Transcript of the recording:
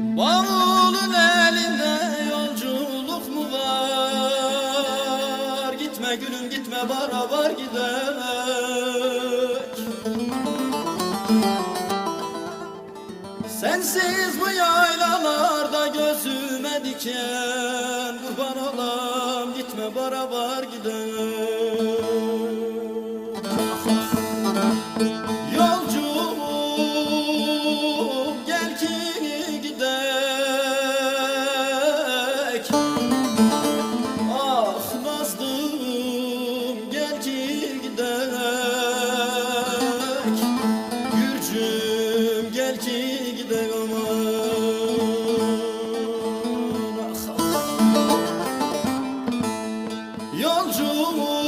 Bavulun elinde yolculuk mu var? Gitme gülüm gitme beraber gidelim. Sensiz bu yaylalarda gözüme diken Kurban olam gitme beraber gidelim gider aman ah, ah.